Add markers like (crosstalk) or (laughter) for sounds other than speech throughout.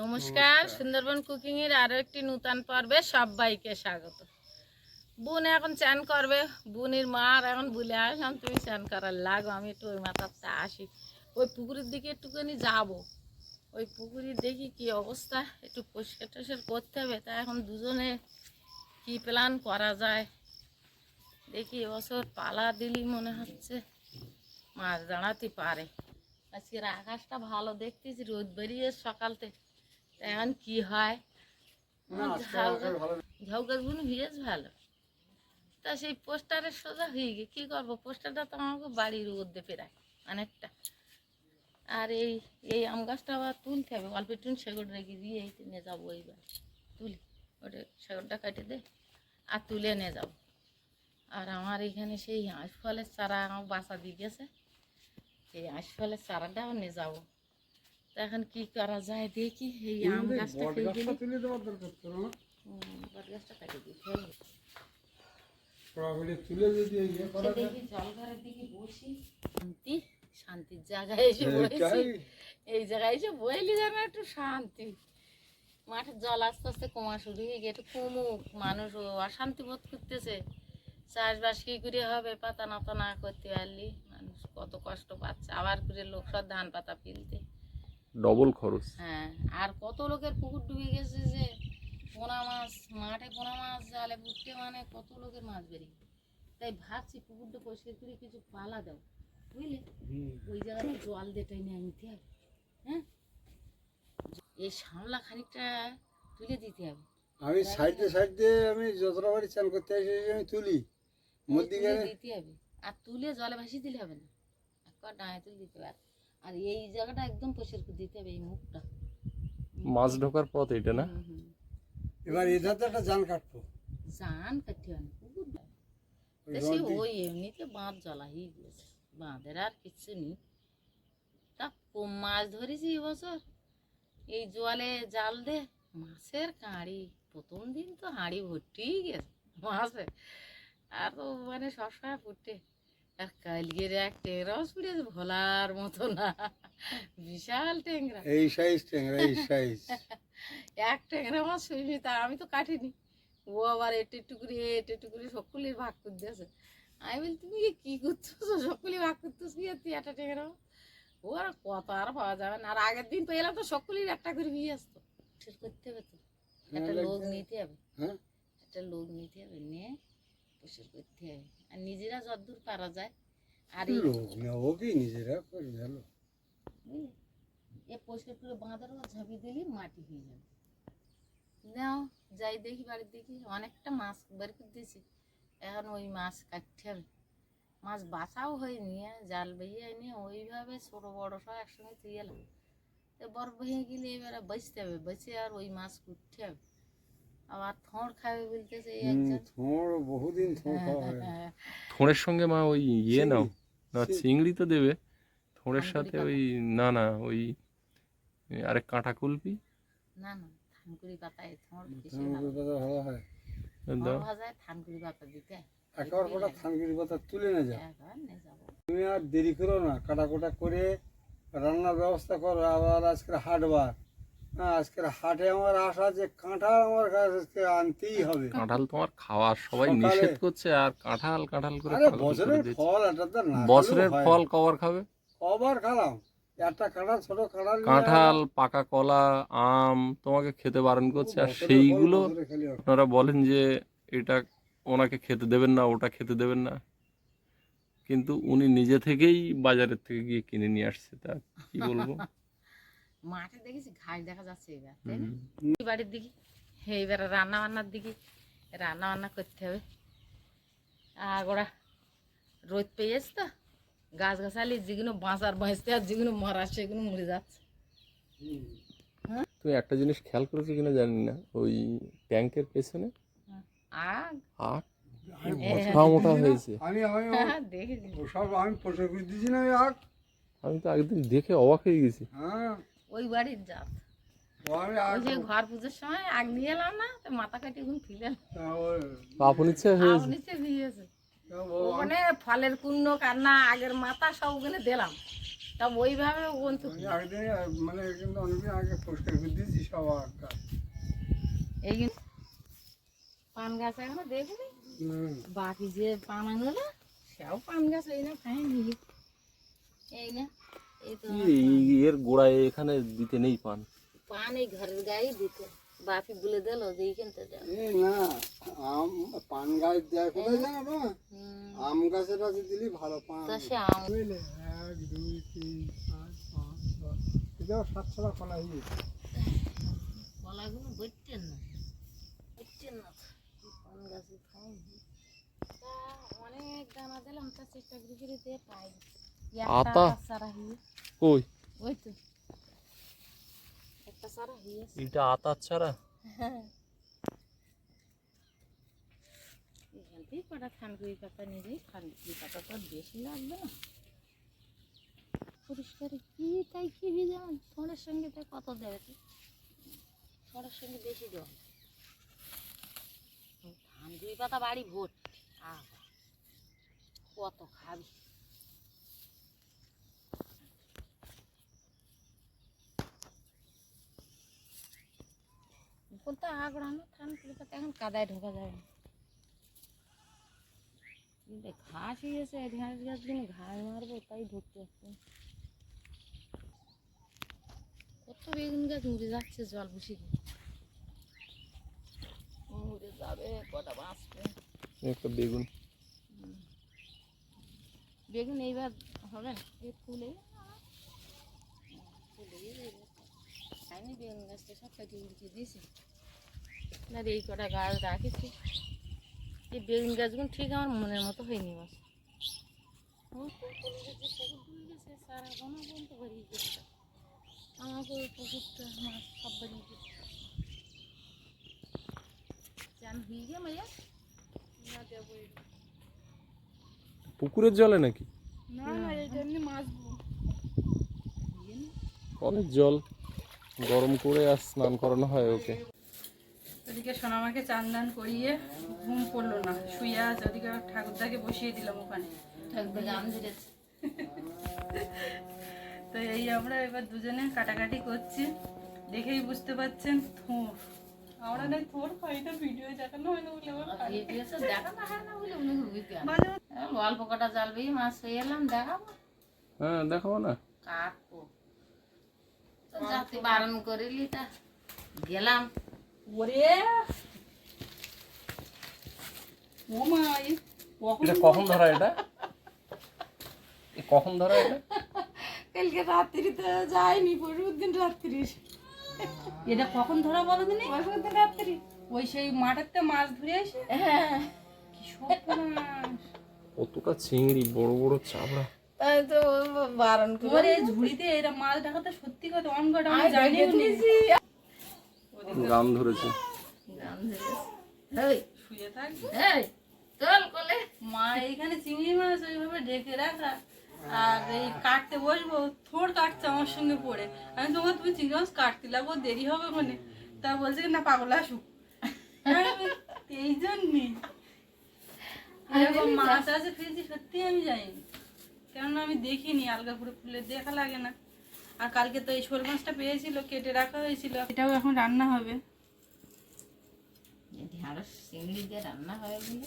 নমস্কার সুন্দরবন কুকিং এর আরও একটি নূতন পর্বে সবাইকে স্বাগত। বোন এখন চান করবে বোনের মা আর এখন বলে আসলাম তুমি চান করার লাগো আমি একটু ওই মাথাতে আসি। ওই পুকুরের দিকে একটুখানি যাব। ওই পুকুরে দেখি কি অবস্থা একটু পরিষ্কার টরিষ্কার করতে হবে তা এখন দুজনে কি প্ল্যান করা যায়? দেখি এবছর পালা দিলি মনে হচ্ছে মাছ দাঁড়াতে পারে। আজকের আকাশটা ভালো দেখতেছি রোদ বেরিয়ে সকালতে এখন কি হয়? ঝাউ গাছ- গাছগুলো বেশ ভালো। তা সেই পোস্টারের সোজা হয়ে গে কী করব? পোস্টারটা তো আমাকে বাড়ির মধ্যে প্রায় অনেকটা। আর এই এই আম গাছটা আবার তুলতে হবে। অল্প একটু সেগুড় রেখে দিয়ে এই নিয়ে যাব এইবার। তুলি। ওটা সেগুড়টা কেটে দে। আর তুলে নিয়ে যাব। আর আমার এখানে সেই হাঁস ফলের চারা আমার বাসা দিয়ে গেছে এই আশফলের চারাটাও নিয়ে যাব। এখন কি করা যায় দেখি এই আম গাছটা খেয়ে দিলি তুলে দেওয়ার দরকার ছিল না বট গাছটা কেটে দিই। সরাসরি তুলে যদি ইয়ে করা যায়। দেখি জল ঘরের দিকে বসি। শান্তি শান্তির জায়গায় এসে বসেছি এই জায়গায় এসে বইলি যেন একটু শান্তি। মাঠের জল আস্তে আস্তে কমা শুরু হয়ে গিয়ে একটু কমুক মানুষ অশান্তি বোধ করতেছে। চাষবাস কি করে হবে পাতা নাতা না করতে পারলি। মানুষ কত কষ্ট পাচ্ছে আবার করে লোক সব ধান পাতা ফেলতে। ডবল খরচ। হ্যাঁ আর কত লোকের পুকুর ডুবে গেছে যে পোনা মাছ মাঠে পোনা মাছ জালে পুটতে মানে কত লোকের মাছ বেরিয়ে তাই ভাবছি পুকুরটা পরিষ্কার করে কিছু পালা দাও বুঝলে? ওই জায়গাতে জল দিয়ে টেনে আনতে হবে হ্যাঁ? এই সামলা খানিকটা তুলে দিতে হবে। আমি সাইডে সাইডে আমি যতটা বাড়ি চান করতে আসি আমি তুলি। তুলে দিতে হবে। আর তুলে জলে ভাসিয়ে দিলে হবে না। একবার ডাঙায় তুলে দিতে হবে। আর- এই জায়গাটা একদম পরিষ্কার করে দিতে হবে এই মুখটা। মাছ ঢোকার পথ এটা না। এবার এধাতে একটা জান কাটবো। জান কাটতে হয় না পুকুর ওই এমনিতে বাঁধ জ্বলা হয়ে গেছে বাঁধের আর কিচ্ছু নেই। তা কম মাছ ধরেছি এবছর এই জলে জাল দে মাছের কাঁড়ি প্রথম দিন তো হাঁড়ি ভর্তি গেছে মাছে। আর তো মানে সবসময় ফুটে। আর কালকের এক টেংরাও ছুড়েছে ভোলার মতো না। বিশাল টেংরা এই সাইজ ট্যাংরা এই সাইজ এক ট্যাংরা মাছ শুইনি তা আমি তো কাটিনি। ও আবার এটে একটু করে এটে একটু করে সকলের ভাগ করে দিয়েছে। আমি বলি তুমি কি করতেছো? সকলে ভাগ করতেছ কি আর তুই একটা ট্যাংরা মাছ?" ও আর কত আর পাওয়া যাবে না। আর আগের দিন পেলাম তো সকলের একটা করে বিয়ে আসতো। ঠিক করতে হবে তো। একটা লোক নিতে হবে। হ্যাঁ? একটা লোক নিতে হবে নিয়ে পরিষ্কার করতে হবে আর নিজেরা যতদূর পারা যায় আর এই লোক নেব কি নিজেরা করে ভালো বুঝলি? এ পরিষ্কার করে বাঁধার ও ঝাঁপিয়ে দিলি মাটি হয়ে যাবে। নাও যাই দেখি বাড়ির দেখি অনেকটা মাছ বের করে দিয়েছি। এখন ওই মাছ কাটতে হবে। মাছ বাছাও হয়ে নিয়ে জাল বেয়ে নিয়ে ওইভাবে ছোট বড় সব একসঙ্গে তুই এলাম। তো বরফ ভেঙে গেলে এবারে বেচতে হবে। বেচে আর ওই মাছ কুটতে হবে। আবার থোঁড় খাবে বলতেছে এই হুম, একজন। থোড় বহুদিন থোড় খাওয়া হয় না। হ্যাঁ, সঙ্গে মা ওই ইয়ে নাও না চিংড়ি। তো দেবে। থোড়ের সাথে ওই না না ওই আরেক কাঁটা কুলপি না না থানকুড়ি পাতায় থোঁড় কিসে পাতা ভালো হয়। দাও। ভাজায় থানকুড়ি পাতা দিতে। একবার কটা থানকুড়ি পাতা তুলে যাও। একবার নিয়ে যাব। তুমি আর দেরি করো না কাটাকুটা করে রান্নার ব্যবস্থা করো আবার আজকে হাটবার হ্যাঁ আজকের হাটে আমার আশা যে কাঁঠাল আমার কাছে আনতেই হবে। কাঁঠাল তোমার খাওয়ার সবাই নিষেধ করছে আর কাঁঠাল কাঁঠাল করে বছরের ফল এটা তো না বছরের ফল কবার খাবে? কবার খেলাম। একটা কাঁঠাল ছোট কাঁঠাল কাঁঠাল পাকা কলা আম তোমাকে খেতে বারণ করছে আর সেইগুলো। ওনারা বলেন যে এটা ওনাকে খেতে দেবেন না ওটা খেতে দেবেন না। কিন্তু উনি নিজে থেকেই বাজারের থেকে গিয়ে কিনে নিয়ে আসছে তা কি বলব? (laughs) মাঠে দেখেছি ঘাস দেখা যাচ্ছে এবার তাই না? এই বাড়ির দিকে এইবার রান্না বান্নার দিকে রান্না বান্না করতে হবে। আর ওরা রোদ পেয়েছে তো গাছ গাছালি যেগুলো বাঁচার বাঁচতে আর যেগুলো মরা সেগুলো মরে যাচ্ছে। হুম। তুমি একটা জিনিস খেয়াল করেছ কিনা জানি না ওই ট্যাঙ্কের পেছনে? আগ। আখ আমি মোটা মোটা হয়েছে। আমি করে দিয়েছি না আগ। আমি তো একদিন দেখে অবাক হয়ে গেছি। হ্যাঁ। ওই বাড়ির জাত। ওই যে ঘর পুজোর সময় আগ নিয়ে এলাম না তো মাথা কাটি ওখানে ফিরে আপন ইচ্ছা দিয়েছে ওখানে ফলের কুণ্ড কান্না আগের মাথা সব ওখানে দিলাম। তা ওইভাবে মানে কিন্তু অনেকদিন আগে দিয়েছি সব এই পান গাছ এখনও দেখবি? বাকি যে পান আনলো সেও পান গাছ এই না খাইনি। এই না। এর গোড়ায় এখানে দিতে নেই পান? পান এই ঘরের গায়ে দিতে। বাপি বলে দিল যে এইখানতে যাও এই না আম পান গাছ দেয় কোথায় জানো আম গাছের কাছে দিলি ভালো পান। তা সে আম এক দুই তিন চার পাঁচ ছয় এটাও সাত ছটা কলা হয়ে কলাগুলো বইতেন না। বইতেন না। পান গাছে অনেক দানা দিলাম তা চেষ্টা করে করে দিয়ে পাই। আতা? কই ওই তো একটা সারা হিয়ে এটা আতার ছাড়া এখান থেকে কটা থানকুড়ি পাতা নিজেই থানকুড়ি পাতা তো বেশি লাগবে না পরিষ্কার কি তাই কি যেমন ফোনের সঙ্গে তাই কত দেবে তুই ফোনের সঙ্গে বেশি দেওয়া থানকুড়ি পাতা বাড়ি ভোট আহ কত খাবি তো আগড়ানো থানকুড়ি পাতা এখন কাদায় ঢোকা যাবে না কিন্তু ঘাস হয়েছে ঘাস গাছ দিন ঘাস মারবো তাই ঢুকতে পারছি না। কত বেগুন গাছ মরে যাচ্ছে জল বসে দিয়ে মরে যাবে কটা বাঁচবে একটা বেগুন বেগুন এইবার হবে না এই ফুলে ফুলে আমি বেগুন গাছটা সব কাটি উড়িয়ে দিয়েছি না রে, এই কটা গাছ রাখেছি। এই বেগুন গাছগুলো ঠিক আমার মনের মতো হয়নি মাছ সারা ঘন পর্যন্ত ভরিয়ে গেছে আমাকে ওই পুকুরটা মাছ সব হয়ে পুকুরের জলে নাকি? না না এই জন্য মাছ কলের জল। গরম করে আর স্নান করানো হয় ওকে। ওদিকে সোনামাকে চান দান করিয়ে ঘুম পড়ল না। শুয়ে আছে ওদিকে ঠাকুরদাকে বসিয়ে দিলাম ওখানে। তো এই আমরা এবার দুজনে কাটাকাটি করছি। দেখেই বুঝতে পারছেন থোর। আমরা থোর খাই না ভিডিও দেখানো হয় না বলে হয় না বলে উনি অল্প কটা জাল বেয়ে মাছ হয়ে এলাম দেখাবো। হ্যাঁ দেখাবো না? কাটবো। যাতে বারণ করিলি তা গেলাম। ওরে। কখন এটা কখন ধরা এটা? কখন ধরা এটা? কালকে রাত্রিতে যাইনি পরশুর দিন রাত্রি। এটা কখন ধরা বলো দিনে পরশুর দিন রাত্রি। ওই সেই মাঠেতে মাছ ধরে আসে হ্যাঁ। কি সর্বনাশ। কতটা চিংড়ি বড় বড় চাবড়া তাই তো বারণ করে। ঝুড়িতে এরা মাছ ঢাকাতে সত্যি কথা অন ঘটা আমি জানি গান ধরেছে। গান ধরেছে। শুয়ে থাকবে এই চল কোলে। মা এইখানে চিংড়ি মাছ ওইভাবে ঢেকে রাখা। আর এই কাটতে বসবো থোড় কাটছে আমার সঙ্গে পড়ে। আমি তোমার তুমি চিংড়ি মাছ কাটতে লাগবো দেরি হবে মানে। তা বলছে কি না পাগল আসুক। এই জন্যই এরকম মাছ আছে সত্যি আমি যাইনি। কেননা আমি দেখিনি আলগাপুরে ফুলে দেখা লাগে না। আর কালকে তো এই শোল মাছটা পেয়েছিল কেটে রাখা হয়েছিল। এটাও এখন রান্না হবে। ঢেঁড়স চিংড়ি দিয়ে রান্না হয় বলে।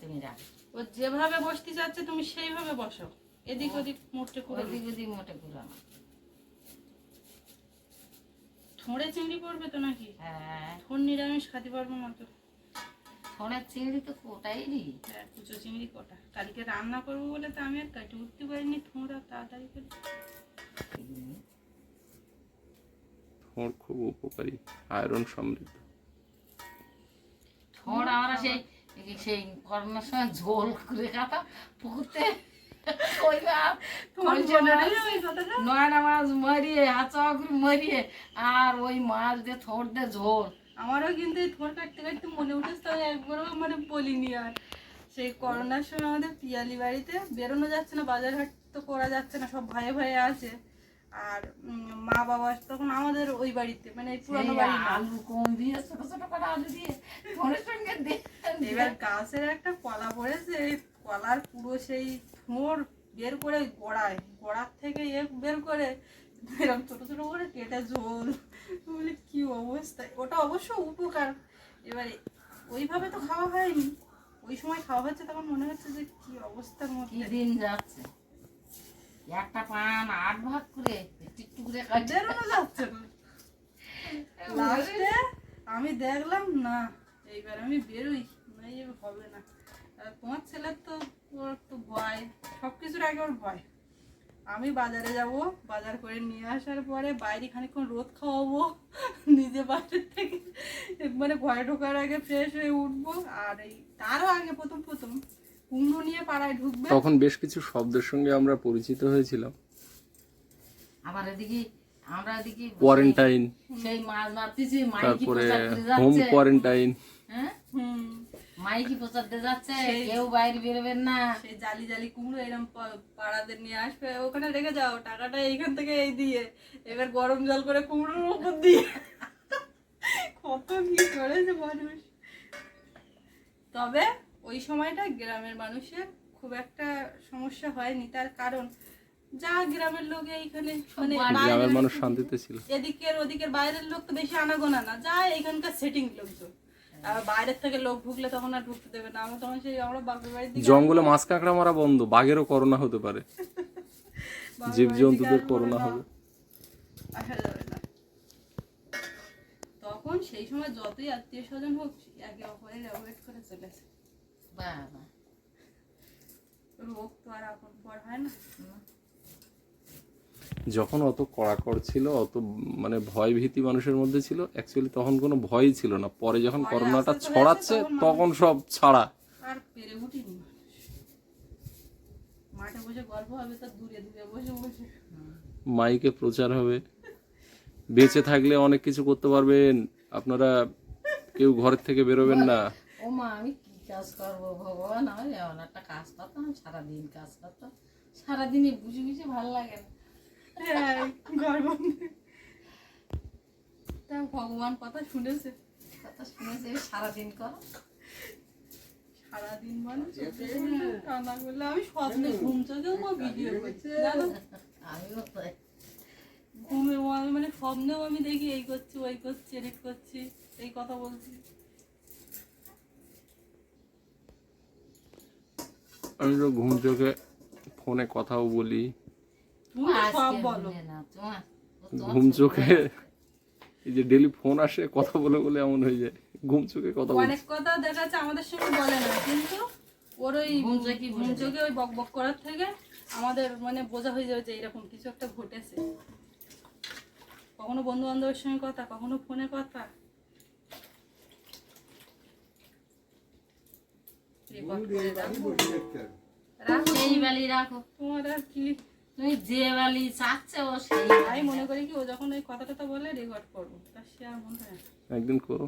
তুমি রাখ। ও যেভাবে বসতে চাচ্ছে তুমি সেইভাবে বসো। এদিক ওদিক মোটে করে ওদিক ওদিক মোটে ঘুরানো ঠোঁড়ে চিংড়ি পড়বে তো নাকি? হ্যাঁ। ঠোঁড় নিরামিষ খাতে পারব না তো ফোনের চিংড়ি তো কোটাই নি হ্যাঁ, কুচো চিংড়ি কোটা। কালকে রান্না করব বলে তো আমি আর কাটে উঠতে পারিনি ঠোঁড়া তাড়াতাড়ি করে। খুব উপকারী আয়রন সমৃদ্ধ। আমরা সেই সেই করোনার সময় ঝোল করে খাতা পুকুরতে কইবার ওই কথাটা? নয়না মাছ মরিয়ে হাঁচা করে মরিয়ে আর ওই মাছ দিয়ে থোড় দিয়ে ঝোল। আমারও কিন্তু এই কাটতে কাটতে মনে উঠেছে তো একবারও মানে বলিনি আর। সেই করোনার সময় আমাদের পিয়ালি বাড়িতে বেরোনো যাচ্ছে না বাজার হাট তো করা যাচ্ছে না সব ভয়ে ভয়ে আছে। আর মা বাবা তখন আমাদের ওই বাড়িতে মানে পুরানো বাড়ি আলু কম দিয়ে ছোট ছোট করে আলু দিয়ে ঠোঁড়ের সঙ্গে এবার গাছের একটা কলা পড়েছে এই কলার পুরো সেই বের করে গড়ায় গড়ার থেকে এ বের করে এরকম ছোটো ছোটো করে কেটে ঝোল বলি কি অবস্থা? ওটা অবশ্য উপকার। এবারে ওইভাবে তো খাওয়া হয়নি। ওই সময় খাওয়া হচ্ছে তখন মনে হচ্ছে যে কি অবস্থার মধ্যে। দিন যাচ্ছে। একটা পান আট ভাগ করে একটু একটু করে বেরোনো যাচ্ছে না। লাস্টে আমি দেখলাম না এইবার আমি বেরোই না হবে না। আর তোমার ছেলের তো ওর তো ভয় সব কিছুর আগে ওর ভয়। আমি বাজারে যাব বাজার করে নিয়ে আসার পরে বাইরে খানিকক্ষণ রোদ খাওয়াবো নিজে বাইরের থেকে মানে ঘরে ঢোকার আগে ফ্রেশ হয়ে উঠবো আর এই তারও আগে প্রথম প্রথম। কুমড়ো নিয়ে পাড়ায় ঢুকবে তখন বেশ কিছু শব্দের সঙ্গে আমরা পরিচিত হয়েছিলাম। আবার এদিকে আমরা এদিকে কোয়ারেন্টাইন সেই মাছ মারতেছি মাইকি তারপরে হোম কোয়ারেন্টাইন হ্যাঁ? মাইকি প্রচার দিয়ে যাচ্ছে কেউ বাইরে বেরোবেন না। সেই জালি জালি কুমড়ো এরকম পাড়াদের নিয়ে আসবে ওখানে রেখে যাও টাকাটা এইখান থেকে এই দিয়ে এবার গরম জল করে কুমড়োর উপর দিয়ে। কত কি করেছে মানুষ। তবে ওই সময়টা গ্রামের মানুষের খুব একটা সমস্যা হয়নি তার কারণ যা গ্রামের লোক এইখানে মানে গ্রামের বাইরের- মানুষ শান্তিতে ছিল। এদিকের ওদিকের বাইরের লোক তো বেশি আনাগোনা না যা এখানকার সেটিং লোকজন। বাইরের থেকে লোক ঢুকলে তখন আর ঢুকতে দেবে না আমরা তখন সেই আমরা বাপের বাড়ির দিকে জঙ্গলে মাছ কাঁকড়া মারা বন্ধ বাঘেরও করোনা হতে পারে। (laughs) জীবজন্তুদের করোনা হবে। আসা যাবে না। তখন সেই সময় যতই আত্মীয় স্বজন হোক একে অপরের অ্যাভয়েড করে চলেছে। বাবা। রোগ তো আর আপন পর হয় না। যখন অত কড়াকড় ছিল অত মানে ভয় ভীতি মানুষের মধ্যে ছিল অ্যাকচুয়ালি তখন কোনো ভয়ই ছিল না। পরে যখন করোনাটা ছড়াচ্ছে তখন সব ছাড়া। আর পেরে উঠিনি মাঠে বসে গল্প হবে তো দূরে দূরে বসে বসে। মাইকে প্রচার হবে। বেঁচে থাকলে অনেক কিছু করতে পারবেন। আপনারা কেউ ঘরের থেকে বেরোবেন না। ও মা আমি কি কাজ করব ভগবান আমি এমন একটা কাজ করতাম সারাদিন কাজ করতাম। সারাদিনই বুঝে বুঝে ভালো লাগে না। হ্যাঁ, তা ভগবান কথা শুনেছে কথা শুনেছে সারাদিন করো। সারাদিন মানে কান্না করলে আমি স্বপ্নে ঘুম চোখেও ভিডিও করছি জানো? আমিও তাই। ঘুমে মানে স্বপ্নেও আমি দেখি এই করছি ওই করছি এডিট করছি এই কথা বলছি। আমি তো ঘুম চোখে ফোনে কথাও বলি। ঘুম চোখে এই যে ডেলি ফোন আসে কথা বলে বলে এমন হয়ে যায়। ঘুম চোখে কথা বলি অনেক কথা দেখা যাচ্ছে আমাদের সঙ্গে বলে না কিন্তু ওর ওই ঘুম বলে ঘুম চোখে ওই বক বক করার থেকে আমাদের মানে বোঝা হয়ে যাবে যে এরকম কিছু একটা ঘটেছে। কখনো বন্ধু বান্ধবের সঙ্গে কথা কখনো ফোনে কথা রেকর্ড করে রাখব রাখো সেই বালি রাখো তোমার আর কি তুমি যে বালি চাচ্ছে ও সেই আমি মনে করি কি ও যখন ওই কথা টথা বলে রেকর্ড করব। তা সে আর মনে হয় একদিন করো।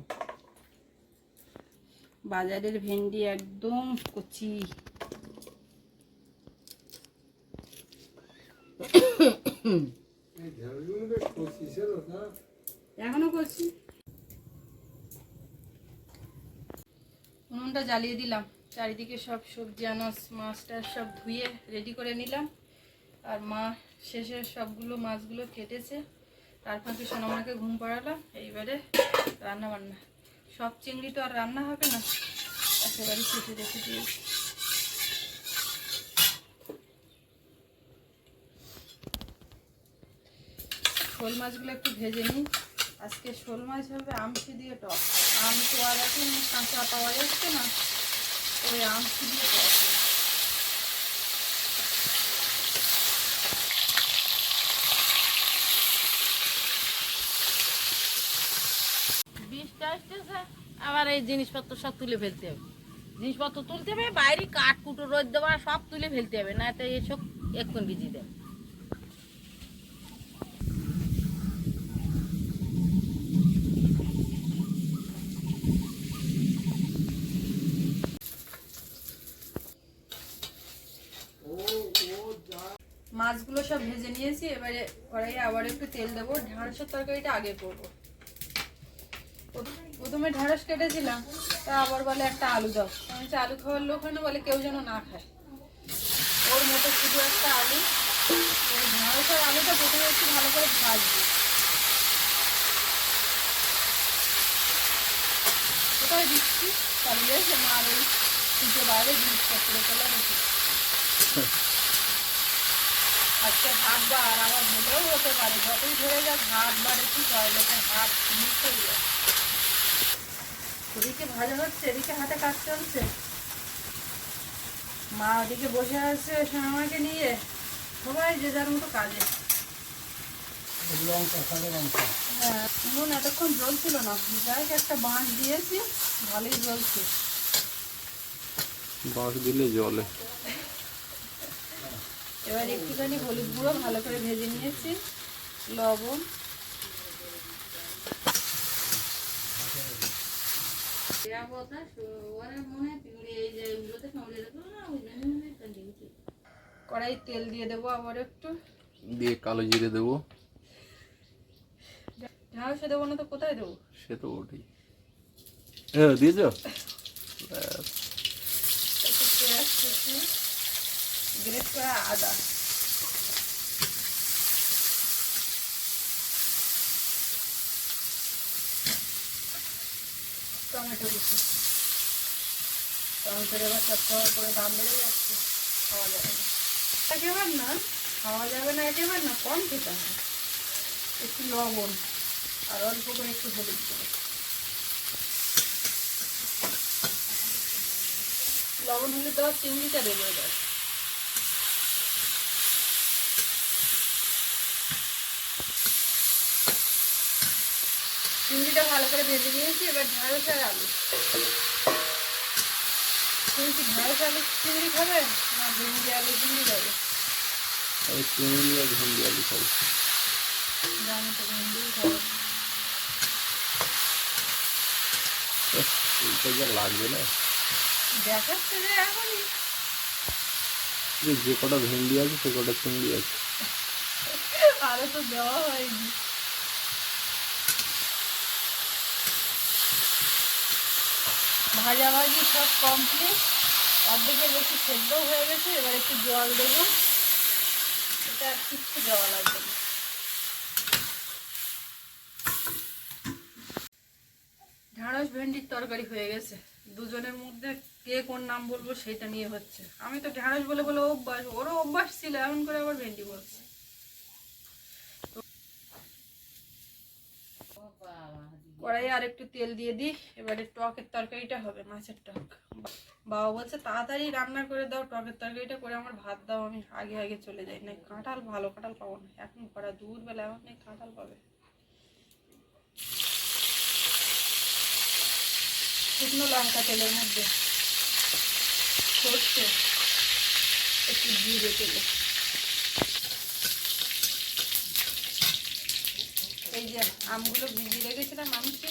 বাজারের ভেন্ডি একদম কচি। এখনও করছি উনুনটা জ্বালিয়ে দিলাম। চারিদিকে সব সবজি, আনাজ, মাছ টাছ সব ধুয়ে রেডি করে নিলাম। আর মা শেষে সবগুলো মাছগুলো কেটেছে। তার ফাঁকে সোনামাকে ঘুম পাড়ালাম। এইবারে রান্না বান্না সব চিংড়ি তো আর রান্না হবে না? একেবারে কেটে রেখে দিয়েছি। শোল মাছগুলো একটু ভেজে নিই। আজকে শোল মাছ হবে আমসি দিয়ে টক। আম তো আর এখন কাঁচা পাওয়া যাচ্ছে না। আসতেছে, আবার এই জিনিসপত্র সব তুলে ফেলতে হবে। জিনিসপত্র তুলতে হবে, বাইরে কাঠ কুটো রোদ দেওয়া সব তুলে ফেলতে হবে না তো এসব এক্ষুনি বিজি দেবে। নিয়েছি এবারে কড়াইয়ে আবার একটু তেল দেবো। ঢ্যাঁড়সের তরকারিটা আগে করব। প্রথমে- ঢ্যাঁড়স কেটেছিলাম তা আবার বলে একটা আলু দাও। বলছি, আলু খাওয়ার লোক হয় না বলে কেউ যেন না খায়। ওর মতো শুধু একটা আলু। এই ঢেঁড়সের আলুটা প্রথমে একটু ভালো করে ভাজবো। কোথায় দিচ্ছি? তাহলে মার ওই পুজো বাইরে জিনিসপত্র তোলা রেখে আজকে হাত বার আবার ভুলেও হতে পারে। যতই ধরে যাক হাত বাড়ে কি হয় লোকের হাত যায় এদিকে ভাজা হচ্ছে এদিকে হাতে কাজ চলছে। মা ওদিকে বসে আছে আমাকে নিয়ে। সবাই যে যার মতো কাজে। হ্যাঁ নুন এতক্ষণ জ্বলছিল না। যাই একটা বাঁশ দিয়েছি ভালোই জ্বলছে। বাঁশ দিলে জলে এবার একটুখানি হলুদ গুঁড়ো ভালো করে ভেজে নিয়েছি লবণ। কড়াই তেল দিয়ে দেবো আবার একটু। দিয়ে কালো জিরে দেবো। ঢাউসে দেবো না তো কোথায় দেবো? সে তো ওটাই দিয়েছ একটু পেঁয়াজ গ্রেট করা আদা। টমেটো কুচি। টমেটোর এবার চটচড় করে দাম বেড়ে যাচ্ছে। খাওয়া যাবে না। একেবার না, খাওয়া যাবে না, একেবার না, কম খেতে হবে। একটু লবণ আর অল্প করে একটু হলুদ করে লবণ হলুদ দেওয়ার চিংড়িটা দেবো এবার চিংড়িটা ভালো করে ভেজে নিয়েছি এবার ঢেঁড়স আর আলু তুমি কি ঢেঁড়স আলু চিংড়ি খাবে না ভেন্ডি আলু চিংড়ি খাবে? আমি চিংড়ি আর ভেন্ডি আলু খাব। জানি তো ভেন্ডিই খাবে। এহ, এইটা যা লাগবে না। দেখাচ্ছে যে এখনই। যে কটা ভেন্ডি আছে সে কটা চিংড়ি আছে। আরও তো দেওয়া হয়নি। ভাজাভাজি সব কমপ্লিট অর্ধেকের বেশি সেদ্ধও হয়ে গেছে, এবার একটু জল দেবো। এটা কিচ্ছু দেওয়া লাগবে না ঢ্যাঁড়স, ভেন্ডির তরকারি হয়ে গেছে। দুজনের মধ্যে কে কোন নাম বলব সেটা নিয়ে হচ্ছে। আমি তো ঢ্যাঁড়স বলে বলে অভ্যাস, ওরও অভ্যাস ছিল, এমন করে আবার ভেন্ডি বলছে। কড়াই আর একটু তেল দিয়ে দিই, এবারে টকের তরকারিটা হবে, মাছের টক। বাবা বলছে, তাড়াতাড়ি রান্না করে দাও, টকের তরকারিটা করে আমার ভাত দাও, আমি আগে আগে চলে যাই। না কাঁঠাল ভালো, কাঁঠাল পাবো না, এখন করা দূর বেলা এখন নেই, কাঁঠাল পাবে। শুকনো লঙ্কা তেলের মধ্যে সর্ষে একটু জিরে তেলে এই যে আমগুলো ভিজিয়ে রেখেছিলাম আমকে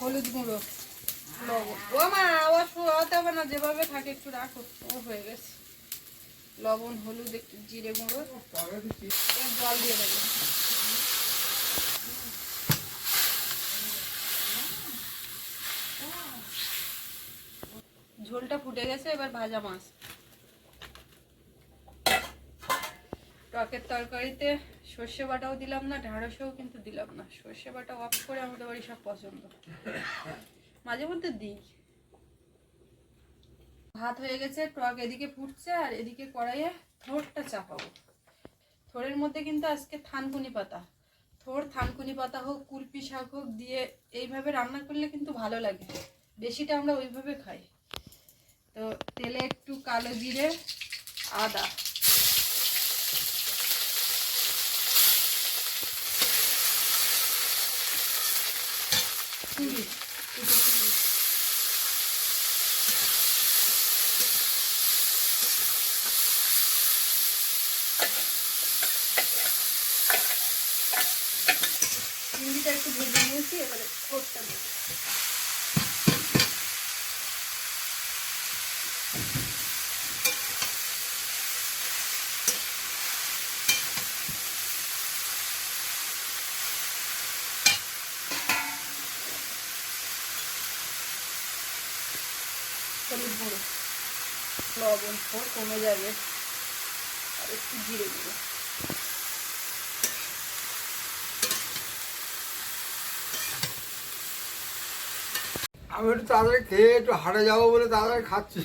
হলুদ গুঁড়ো, লবণ। ও মা, আবার শোয়াতে হবে না, যেভাবে থাকে একটু রাখো, ও হয়ে গেছে। লবণ, হলুদ, একটু জিরে গুঁড়ো জল দিয়ে দেবো। ঝোলটা ফুটে গেছে, এবার ভাজা মাছ। টকের তরকারিতে সর্ষে বাটাও দিলাম না, ঢ্যাঁড়সেও কিন্তু দিলাম না। সর্ষে বাটা অফ করে আমাদের বাড়ি সব পছন্দ। মাঝে মধ্যে দিই। ভাত হয়ে গেছে, টক এদিকে ফুটছে আর এদিকে কড়াইয়ে থোরটা চাপাবো। থোরের মধ্যে কিন্তু আজকে থানকুনি পাতা। থোর, থানকুনি পাতা হোক, কুলপি শাক হোক দিয়ে এইভাবে রান্না করলে কিন্তু ভালো লাগে। বেশিটা আমরা ওইভাবে খাই। তো তেলে একটু কালো জিরে, আদা। চিংড়ি দুটো চিংড়ি চিংড়িটা একটু ভেজে নিয়েছি এবারে ঠোঁটটা দেবো হলুদ গুঁড়ো লবণ ও কমে যাবে। আর একটু জিরে গুঁড়ো আমি একটু তাড়াতাড়ি খেয়ে একটু হাটে যাব বলে তাড়াতাড়ি খাচ্ছি।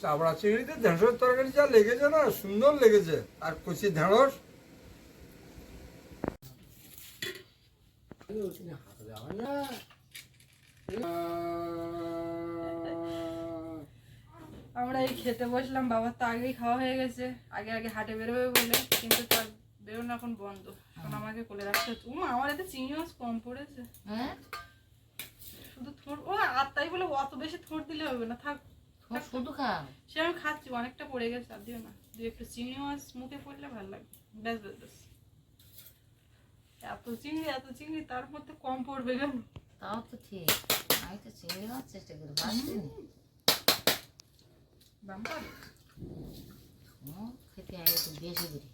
চাবড়া চিংড়িতে ঢেঁড়সের তরকারি যা লেগেছে না, সুন্দর লেগেছে। আর কচি ঢেঁড়স আমরা এই খেতে বসলাম বাবার তো আগেই খাওয়া হয়ে গেছে। আগে আগে হাটে বেরোবে বলে কিন্তু তার বেরোনো এখন বন্ধ। এখন আমাকে কোলে রাখতে হচ্ছে। উমা আমার এতে চিংড়ি মাছ কম পড়েছে। হ্যাঁ? শুধু থোড় ও আর তাই বলে অত বেশি থোড় দিলে হবে না থাক। শুধু খাও? সে আমি খাচ্ছি অনেকটা পড়ে গেছে আর দিও না। দু একটু চিংড়ি মাছ মুখে পড়লে ভালো লাগবে। ব্যাস ব্যাস ব্যাস। এত চিংড়ি এত চিংড়ি তার মধ্যে কম পড়বে কেন? তাও তো ঠিক। আমি তো চিংড়ি মাছ চেষ্টা করি বাঁচতে বাম্পার খেতে হয় একটু বেশি করে।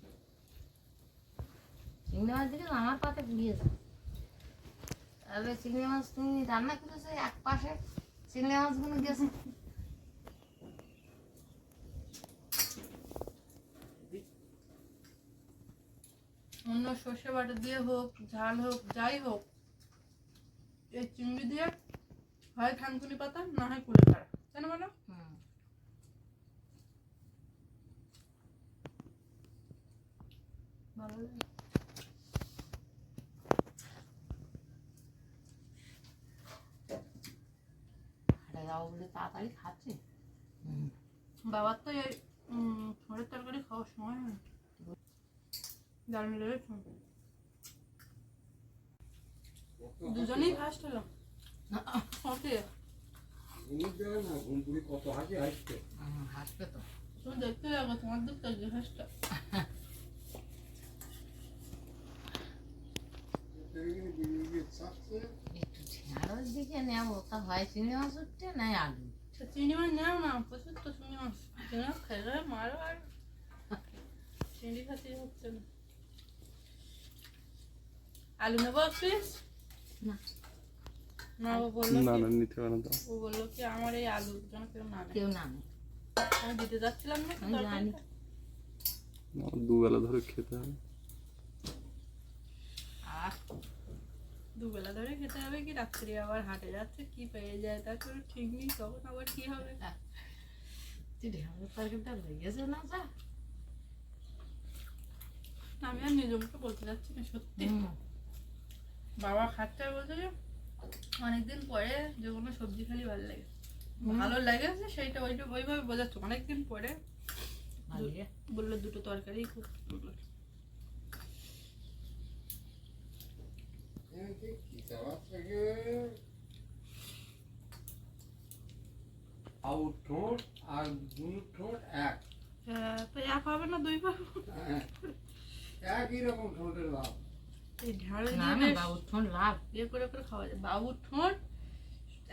চিংড়ি মাছ দিলে আমার পাতে পুড়িয়েছে তাহলে চিংড়ি মাছ তুমি রান্না করেছ এক পাশে চিংড়ি মাছগুলো গেছে। অন্য সর্ষে বাটা দিয়ে হোক ঝাল হোক যাই হোক এই চিংড়ি দিয়ে হয় থানকুনি পাতা না হয় কুলে খাড়া কেন বলো? ভালো লাগে। হাটে বলে তাড়াতাড়ি খাচ্ছি। বাবার তো এই থোড়ের তরকারি খাওয়ার সময় হয়। রেখে। দুজনেই ফার্স্ট হলো। ওকে। কত হাসি হাসছে। হুম, তো। তুমি দেখতে যাব তোমার দিক থেকে একটু ঢেঁড়স দিকে নেব তা হয় চিংড়ি মাছ নাই আলু? চিংড়ি মাছ নাও না প্রচুর তো চিংড়ি মাছ। চিংড়ি মাছ খেলে মারো আর চিংড়ি খাতে হচ্ছে না। আলু নেব না। বলল না নিতে পারেন তো। ও বলল কি আমার এই আলু যেন কেউ না কেউ না আমি দিতে যাচ্ছিলাম না জানি। দুবেলা ধরে খেতে হবে। আর? দুবেলা ধরে খেতে হবে কি? রাত্রি আবার হাটে যাচ্ছে কি পেয়ে যায় তার কোনো ঠিক নেই তখন আবার কি হবে? আমি আর নিজমকে বলতে যাচ্ছি না সত্যি। বাবা খাচ্ছে আর বলছে যে অনেকদিন পরে যে কোনো সবজি খালি ভালো লাগে। ভালো লেগেছে সেইটা ওইটা ওইভাবে বোঝাচ্ছে। অনেকদিন পরে বলল দুটো তরকারি খুব আউট ঠোঁট আর দুই ঠোঁট এক। হ্যাঁ, তো এক হবে না দুই পাবো হ্যাঁ, একই রকম ঠোঁটের ভাব। এই দিয়ে বাবুর ঠোঁট লাভ ইয়ে করে করে খাওয়া যায়। বাবুর ঠোঁট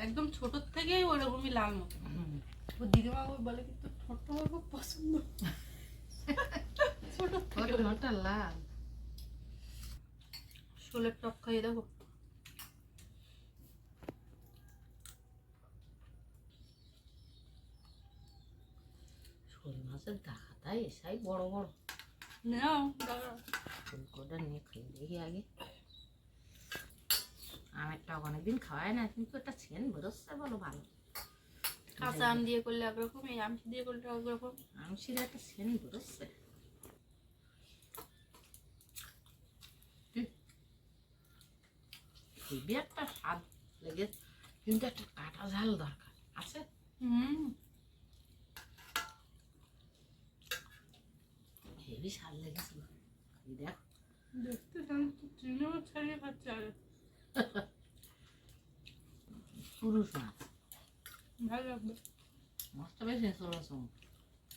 একদম ছোট থেকেই ওরকমই লাল মতো। ও দিদিমা বলে কিন্তু ঠোঁটটা আমার খুব পছন্দ। ছোট ঠোঁটটা লাল। শোলের টক খাইয়ে দেখো শোল মাছের ডাকাতাই এসাই বড় বড়। নাও ফুলকোটা নিয়ে খেয়ে দেখি আগে। আমেরটা অনেকদিন খাওয়াই না কিন্তু একটা ছেন বেরোচ্ছে বলো ভালো। কাঁচা আম দিয়ে করলে একরকম এই আম দিয়ে করলে একরকম। আমসির একটা ছেন বেরোচ্ছে। খুবই একটা স্বাদ লেগে কিন্তু একটা কাটা ঝাল দরকার আছে? হুম। হেভি স্বাদ লেগেছিল এই দেখ। দেখতে জানি তো মাছ ছাড়িয়ে খাচ্ছে আগে পুরুষ মাছ। ভালো লাগবে মাছটা বেশ ইন্স্যুরেন্স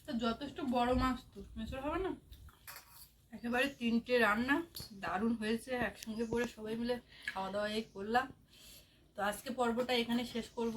তো যথেষ্ট বড় মাছ তো মেশর হবে না? একেবারে তিনটে রান্না দারুণ হয়েছে একসঙ্গে পরে সবাই মিলে খাওয়া দাওয়া এই করলাম। তো আজকে পর্বটা এখানে শেষ করব।